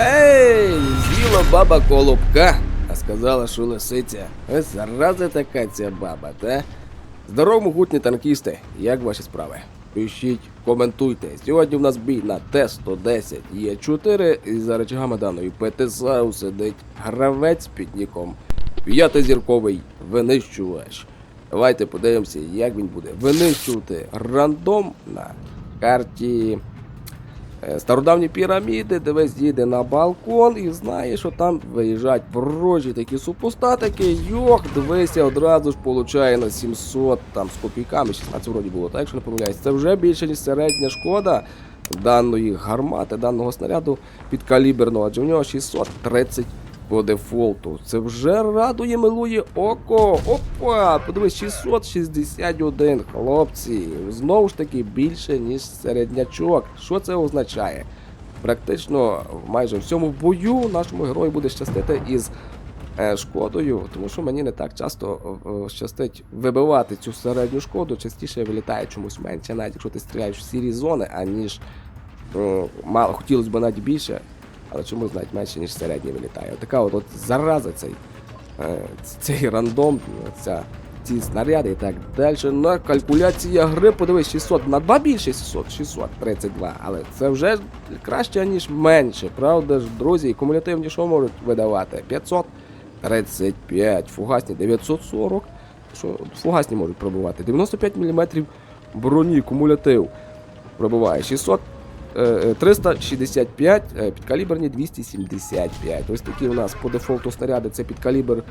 Ей, з'їла баба колобка, а сказала, що лисиця. Ось зараза така ця баба, та? Здорово, могутні танкісти, як ваші справи? Пишіть, коментуйте. Сьогодні в нас бій на Т-110. Є 4 і за речагами даної ПТСАУ сидить гравець під ніком. П'ятизірковий винищувач. Давайте подивимося, як він буде винищувати рандом на карті Е, Стародавні піраміди, де весь їде на балкон і знає, що там виїжджають ворожі такі супостатики. Йох, дивися, одразу ж получає на 700 там з копійками, 16 вроді було, так якщо не помиляюсь. Це вже більше, ніж середня шкода даної гармати, даного снаряду підкаліберного, адже в нього 630 по дефолту. Це вже радує, милує око. Опа! Подивись, 661, хлопці. Знову ж таки більше, ніж середнячок. Що це означає? Практично майже в всьому бою нашому герою буде щастити із е, шкодою, тому що мені не так часто е, щастить вибивати цю середню шкоду, частіше вилітає чомусь менше, навіть якщо ти стріляєш в сірі зони, аніж е, мало хотілося б навіть більше, але чомусь навіть менше, ніж середній вилітає. Така от, от зараза цей, е, цей рандом, ця, ці снаряди і так далі. На калькуляція гри, подивись, 600, на 2 більше 600, 632, але це вже краще, ніж менше, правда ж, друзі, кумулятивні що можуть видавати? 535, фугасні 940, що фугасні можуть пробувати, 95 мм броні, кумулятив пробиває 600 е, е, 365, е, підкаліберні 275. Ось такі у нас по дефолту снаряди це підкалібр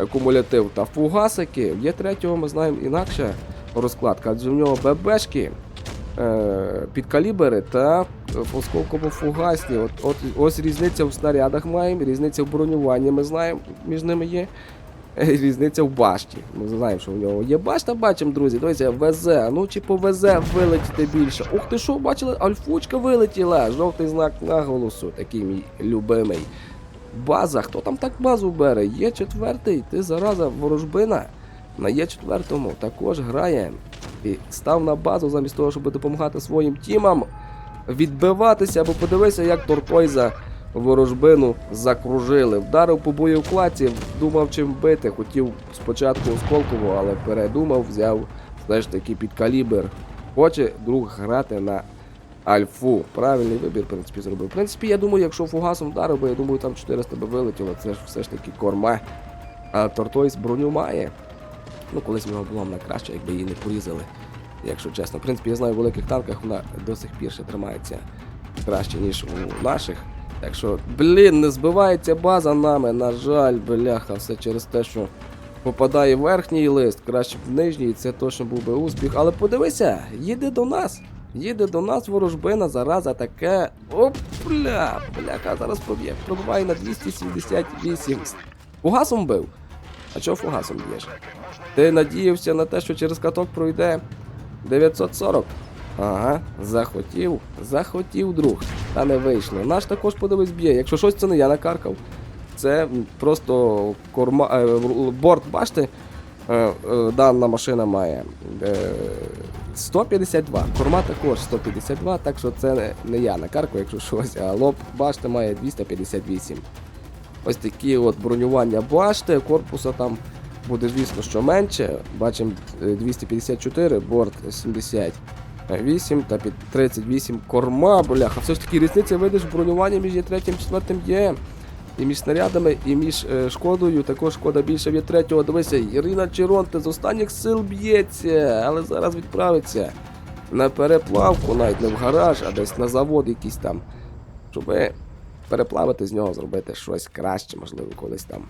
е, кумулятив та фугасики. Є третього, ми знаємо інакше розкладка, адже в нього ББшки. е, Підкалібери та осколково-фугасні. От, от, ось різниця в снарядах маємо, різниця в бронюванні ми знаємо, між ними є. Різниця в башті. Ми знаємо, що в нього є башта, бачимо, друзі. Дивіться, везе. Ну чи повезе вилетіти більше. Ух ти що, бачили? Альфучка вилетіла. Жовтий знак наголосу, такий мій любимий. База, хто там так базу бере? Є четвертий, ти зараза ворожбина. На є четвертому також грає. І став на базу замість того, щоб допомагати своїм тімам відбиватися, бо подивися, як Торкойза ворожбину закружили. Вдарив по боєвкладці, думав чим бити. Хотів спочатку осколково, але передумав, взяв все таки під калібр. Хоче друг грати на Альфу. Правильний вибір, в принципі, зробив. В принципі, я думаю, якщо фугасом вдарив, би, я думаю, там 400 би вилетіло. Це ж все ж таки корма. А Тортойс броню має. Ну, колись в нього була вона краще, якби її не порізали. Якщо чесно. В принципі, я знаю, в великих танках вона до сих пір ще тримається краще, ніж у наших. Так що, блін, не збивається база нами, на жаль, бляха, все через те, що попадає верхній лист, краще б в нижній, це точно був би успіх. Але подивися, їде до нас. Їде до нас ворожбина, зараза таке. Опля! Бляха, зараз проб'є. Пробиває на 278. Фугасом бив. А чого фугасом б'єш? Ти надіявся на те, що через каток пройде 940? Ага, захотів, захотів, друг. Та не вийшло. Наш також подивись б'є. Якщо щось це не я накаркав, це просто корма, е, борт, бачите, е, е, дана машина має е, 152. Корма також 152, так що це не, я накаркав, якщо щось, а лоб, бачите, має 258. Ось такі от бронювання башти, корпуса там буде, звісно, що менше. Бачимо е, 254, борт 78 та під 38 корма, бляха. Все ж таки різниця видиш в бронюванні між є третім і четвертим є. І між снарядами, і між е, шкодою. Також шкода більше від третього. Дивися, Ірина Черонте з останніх сил б'ється, але зараз відправиться на переплавку, навіть не в гараж, а десь на завод якийсь там. Щоб переплавити з нього, зробити щось краще, можливо, колись там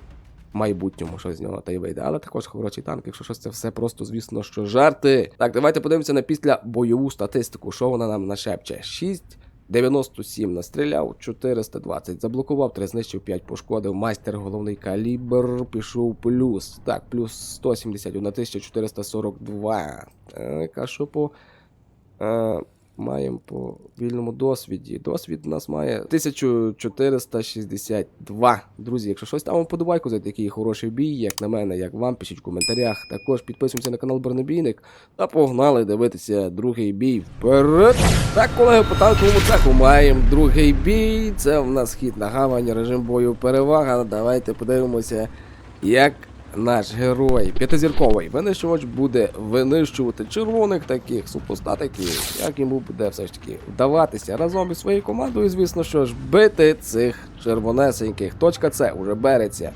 майбутньому щось з нього та й вийде. Але також хороший танк, якщо щось це все просто, звісно, що жарти. Так, давайте подивимося на після бойову статистику, що вона нам нашепче. 6. 97 настріляв, 420 заблокував, 3 знищив, 5 пошкодив. Майстер головний калібр пішов плюс. Так, плюс 171 442. Так, а що по е, маємо по вільному досвіді? Досвід у нас має 1462. Друзі, якщо щось там вам подобайку за такий хороший бій, як на мене, як вам, пишіть в коментарях. Також підписуємося на канал Бронебійник та погнали дивитися другий бій. Вперед! Так, колеги, по танковому цеху маємо другий бій. Це в нас хід на гавань, режим бою перевага. Давайте подивимося, як наш герой п'ятизірковий винищувач буде винищувати червоних таких супостатиків, як йому буде все ж таки вдаватися разом із своєю командою, звісно, що ж бити цих червонесеньких. Точка С уже береться.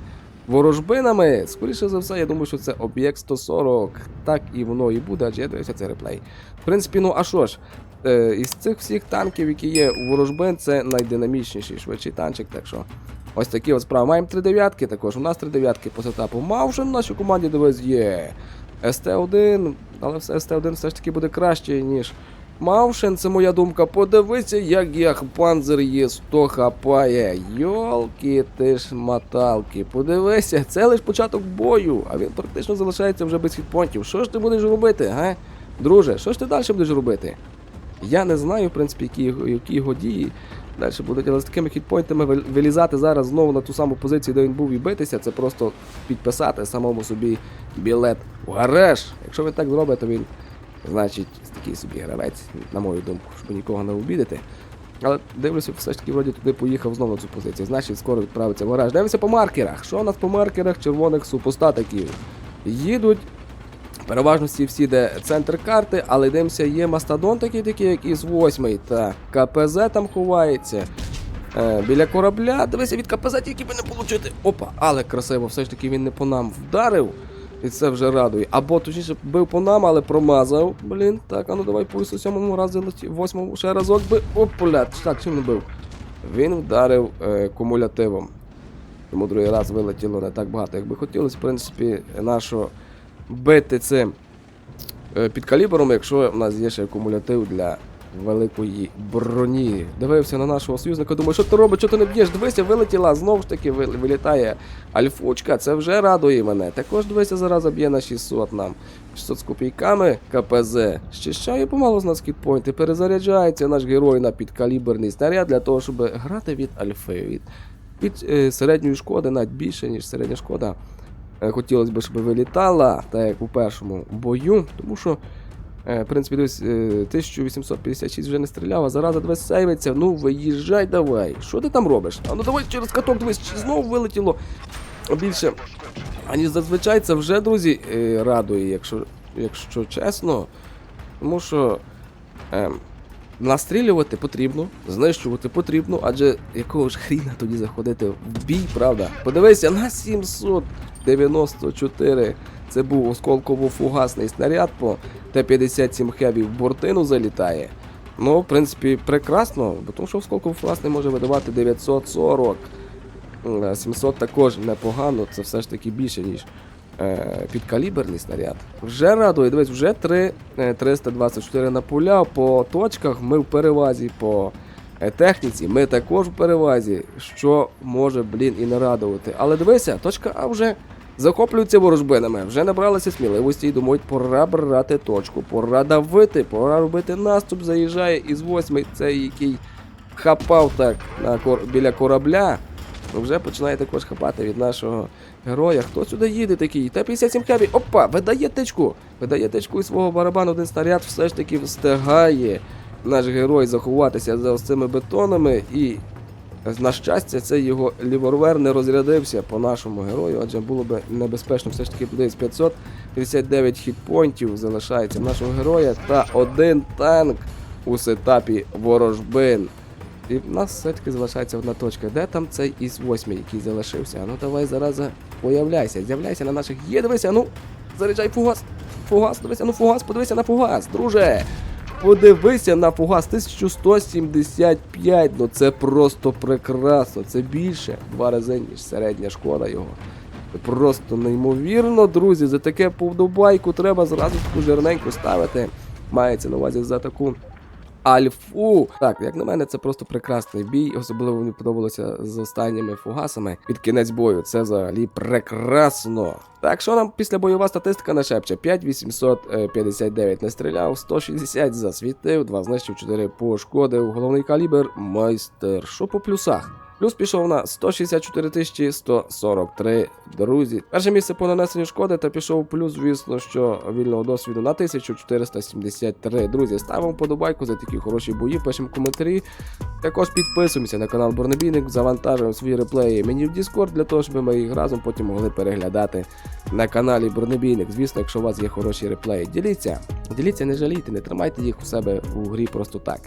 Ворожбинами, скоріше за все, я думаю, що це об'єкт 140. Так і воно і буде, адже я дивився цей реплей. В принципі, ну а що ж, е, із цих всіх танків, які є у ворожбин, це найдинамічніший швидший танчик, так що Ось такі от справи. Маємо три дев'ятки, також у нас три дев'ятки по сетапу. Мавшин в нашій команді дивись є. СТ1, але все СТ1 все ж таки буде краще, ніж Мавшин, це моя думка. Подивися, як як панзер є 100 хапає. Йолки ти ж маталки. Подивися, це лише початок бою, а він практично залишається вже без хітпонтів. Що ж ти будеш робити, га? Друже, що ж ти далі будеш робити? Я не знаю, в принципі, які, які його дії далі будуть, але з такими хітпойнтами вилізати зараз знову на ту саму позицію, де він був і битися, це просто підписати самому собі білет в гараж. Якщо він так зробить, то він, значить, такий собі гравець, на мою думку, щоб нікого не обідати. Але дивлюся, все ж таки вроді туди поїхав знову на цю позицію. Значить, скоро відправиться в гараж. Дивимося по маркерах. Що у нас по маркерах червоних супостатиків? Їдуть переважності всі, де центр карти, але дивимося, є мастодон такий, такий, як із 8 та КПЗ там ховається. Е, біля корабля, дивися, від КПЗ тільки би не получити. Опа, але красиво, все ж таки він не по нам вдарив. І це вже радує. Або точніше бив по нам, але промазав. Блін, так, а ну давай по сьомому разі леті. Восьмому ще разок би. Опля, так, чим не бив? Він вдарив е, кумулятивом. Тому другий раз вилетіло не так багато, як би хотілося. В принципі, нашого бити цим е, під калібром, якщо в нас є ще акумулятив для великої броні. Дивився на нашого союзника, думаю, що ти робиш, що ти не б'єш? Дивися, вилетіла, знову ж таки вилітає альфучка, це вже радує мене. Також дивися, зараз б'є на 600 нам. 600 з копійками КПЗ. Щищає помалу з нас кітпойнти, перезаряджається наш герой на підкаліберний снаряд для того, щоб грати від альфи. Від, від е, середньої шкоди, навіть більше, ніж середня шкода. Е, Хотілося б, щоб вилітала, так як у першому бою, тому що, е, в принципі, десь е, 1856 вже не стріляв, а зараза дивись сейвиться. Ну, виїжджай давай. Що ти там робиш? А ну давай через каток дивись, знову вилетіло більше. Ані зазвичай це вже, друзі, е, радує, якщо, якщо чесно. Тому що. Ем, Настрілювати потрібно, знищувати потрібно, адже якого ж хріна тоді заходити в бій, правда? Подивися, на 794 це був осколково-фугасний снаряд по Т-57 Хеві в бортину залітає. Ну, в принципі, прекрасно, бо тому що осколково-фугасний може видавати 940. 700 також непогано, це все ж таки більше, ніж підкаліберний снаряд. Вже радує, дивись, вже 3, е, 324 на поля, по точках ми в перевазі, по е, техніці ми також в перевазі, що може, блін, і не радувати. Але дивися, точка А вже захоплюється ворожбинами, вже набралися сміливості і думають, пора брати точку, пора давити, пора робити наступ, заїжджає із восьми, цей який хапав так на кор... біля корабля. Вже починає також хапати від нашого героя. Хто сюди їде такий? Т-57 Хеві. Опа, видає тичку. Видає тичку із свого барабану один снаряд все ж таки встигає наш герой заховатися за ось цими бетонами. І, на щастя, цей його ліворвер не розрядився по нашому герою, адже було б небезпечно все ж таки десь 559 хітпойнтів залишається в нашого героя та один танк у сетапі ворожбин. І в нас все-таки залишається одна точка. Де там цей із восьми, який залишився? Ну давай зараза появляйся, з'являйся на наших. Є, дивися, ну, заряджай фугас. Фугас, дивися, ну фугас, подивися на фугас, друже. Подивися на фугас 1175. Ну це просто прекрасно. Це більше два рази, ніж середня шкода його. Просто неймовірно, друзі. За таке повдобайку треба зразу таку жирненьку ставити. Мається на увазі за таку Альфу. Так, як на мене, це просто прекрасний бій. Особливо мені подобалося з останніми фугасами під кінець бою. Це взагалі прекрасно. Так, що нам після бойова статистика нашепче? 5859 не стріляв, 160 засвітив, 2 знищив, 4 пошкодив. Головний калібр майстер. Що по плюсах? Плюс пішов на 164 143 друзі. Перше місце по нанесенню шкоди та пішов плюс, звісно, що вільного досвіду на 1473. Друзі, ставимо подобайку за такі хороші бої, пишемо коментарі. Також підписуємося на канал Борнебійник, завантажуємо свої реплеї мені в Discord для того, щоб ми їх разом потім могли переглядати на каналі Бронебійник. Звісно, якщо у вас є хороші реплеї, діліться. Діліться, не жалійте, не тримайте їх у себе у грі просто так.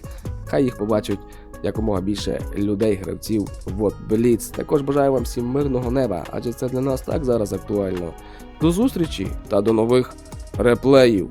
Хай їх побачать якомога більше людей, гравців в Бліц. Також бажаю вам всім мирного неба, адже це для нас так зараз актуально. До зустрічі та до нових реплеїв.